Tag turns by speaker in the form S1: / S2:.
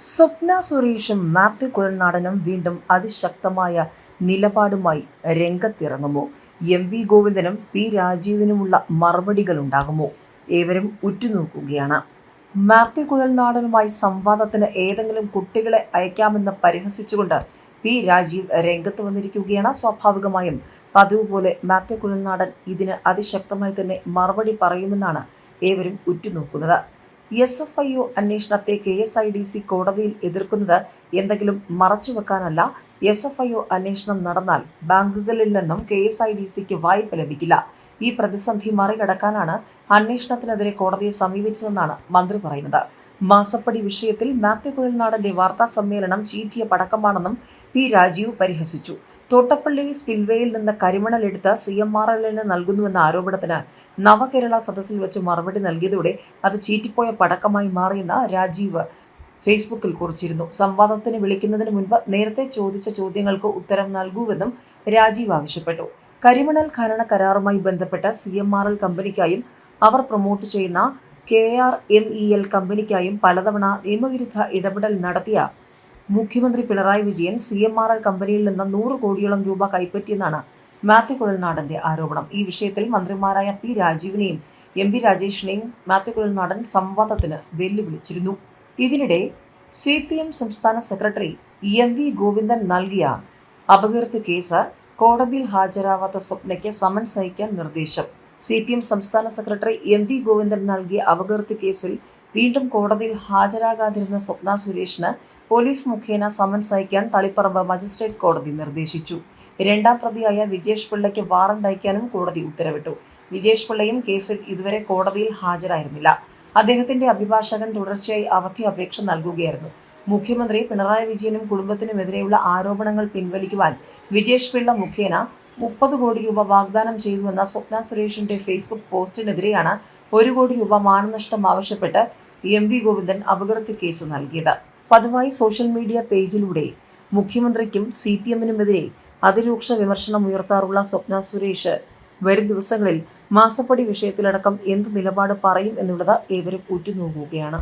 S1: സ്വപ്ന സുരേഷും മാത്യു കുഴൽനാടനും വീണ്ടും അതിശക്തമായ നിലപാടുമായി രംഗത്തിറങ്ങുമോ? എം വി ഗോവിന്ദനും പി രാജീവിനുമുള്ള മറുപടികൾ ഉണ്ടാകുമോ ഏവരും ഉറ്റുനോക്കുകയാണ്. മാത്യു കുഴൽനാടനുമായി സംവാദത്തിന് ഏതെങ്കിലും കുട്ടികളെ അയക്കാമെന്ന് പരിഹസിച്ചുകൊണ്ട് പി രാജീവ് രംഗത്ത് വന്നിരിക്കുകയാണ് സ്വാഭാവികമായും. പതിവ് പോലെ മാത്യു കുഴൽനാടൻ ഇതിന് അതിശക്തമായി തന്നെ മറുപടി പറയുമെന്നാണ് ഏവരും ഉറ്റുനോക്കുന്നത്. എസ് എഫ് ഐ ഒ അന്വേഷണത്തെ K S I D C കോടതിയിൽ എതിർക്കുന്നത് എന്തെങ്കിലും മറച്ചുവെക്കാനല്ല. എസ് എഫ് ഐ ഒ അന്വേഷണം നടന്നാൽ ബാങ്കുകളിൽ നിന്നും കെ എസ് ഐ ഡി സിക്ക് വായ്പ ലഭിക്കില്ല. ഈ പ്രതിസന്ധി മറികടക്കാനാണ് അന്വേഷണത്തിനെതിരെ കോടതിയെ സമീപിച്ചതെന്നാണ് മന്ത്രി പറയുന്നത്. മാസപ്പടി വിഷയത്തിൽ മാത്യു കുഴൽനാടന്റെ വാർത്താ സമ്മേളനം ചീറ്റിയ പടക്കമാണെന്നും പി രാജീവ് പരിഹസിച്ചു. തോട്ടപ്പള്ളി സ്പിൽവേയിൽ നിന്ന് കരിമണൽ എടുത്ത് സി എം ആർ എല്ലിന് നൽകുന്നുവെന്ന ആരോപണത്തിന് നവകേരള സദസ്സിൽ വെച്ച് മറുപടി നൽകിയതോടെ അത് ചീറ്റിപ്പോയ പടക്കമായി മാറിയെന്ന് രാജീവ് ഫേസ്ബുക്കിൽ കുറിച്ചിരുന്നു. സംവാദത്തിന് വിളിക്കുന്നതിന് മുൻപ് നേരത്തെ ചോദിച്ച ചോദ്യങ്ങൾക്ക് ഉത്തരം നൽകൂവെന്നും രാജീവ് ആവശ്യപ്പെട്ടു. കരിമണൽ ഖനന കരാറുമായി ബന്ധപ്പെട്ട സി എം ആർ എൽ കമ്പനിക്കായും അവർ പ്രൊമോട്ട് ചെയ്യുന്ന K R M E L കമ്പനിക്കായും പലതവണ നിയമവിരുദ്ധ ഇടപെടൽ നടത്തിയ മുഖ്യമന്ത്രി Pinarayi Vijayan C M R L കമ്പനിയിൽ നിന്ന് നൂറ് കോടിയോളം രൂപ കൈപ്പറ്റിയെന്നാണ് മാത്യു കുഴൽനാടന്റെ ആരോപണം. ഈ വിഷയത്തിൽ മന്ത്രിമാരായ പി രാജീവിനെയും എം പി രാജേഷിനെയും മാത്യു കുഴൽനാടൻ സംവാദത്തിന് വെല്ലുവിളിച്ചിരുന്നു. ഇതിനിടെ സി പി എം സംസ്ഥാന സെക്രട്ടറി എം വി ഗോവിന്ദൻ നൽകിയ അപകീർത്തി കേസ് കോടതിയിൽ ഹാജരാവാത്ത സ്വപ്നയ്ക്ക് സമൻസ് അയക്കാൻ നിർദ്ദേശം. സി പി എം സംസ്ഥാന സെക്രട്ടറി എം വി ഗോവിന്ദൻ നൽകിയ അപകീർത്തി കേസിൽ വീണ്ടും കോടതിയിൽ ഹാജരാകാതിരുന്ന സ്വപ്ന സുരേഷിന് പോലീസ് മുഖേന സമൻസ് അയക്കാൻ തളിപ്പറമ്പ് മജിസ്ട്രേറ്റ് കോടതി നിർദ്ദേശിച്ചു. രണ്ടാം പ്രതിയായ വിജേഷ് പിള്ളയ്ക്ക് വാറണ്ട് അയക്കാനും കോടതി ഉത്തരവിട്ടു. വിജേഷ് പിള്ളയും കേസിൽ ഇതുവരെ കോടതിയിൽ ഹാജരായിരുന്നില്ല. അദ്ദേഹത്തിന്റെ അഭിഭാഷകൻ തുടർച്ചയായി അവധി അപേക്ഷ നൽകുകയായിരുന്നു. മുഖ്യമന്ത്രി പിണറായി വിജയനും കുടുംബത്തിനുമെതിരെയുള്ള ആരോപണങ്ങൾ പിൻവലിക്കുവാൻ വിജേഷ് പിള്ള മുഖേന മുപ്പത് കോടി രൂപ വാഗ്ദാനം ചെയ്തുവെന്ന സ്വപ്ന സുരേഷിന്റെ ഫേസ്ബുക്ക് പോസ്റ്റിനെതിരെയാണ് ഒരു കോടി രൂപ മാനനഷ്ടം ആവശ്യപ്പെട്ട് എം വി ഗോവിന്ദൻ അപകടത്തിൽ കേസ് നൽകിയത്. പതിവായി സോഷ്യൽ മീഡിയ പേജിലൂടെ മുഖ്യമന്ത്രിക്കും സി പി എമ്മിനുമെതിരെ അതിരൂക്ഷ വിമർശനം ഉയർത്താറുള്ള സ്വപ്ന സുരേഷ് വരും ദിവസങ്ങളിൽ മാസപ്പടി വിഷയത്തിലടക്കം എന്ത് നിലപാട് പറയും എന്നുള്ളത് ഏവരും ഉറ്റുനോക്കുകയാണ്.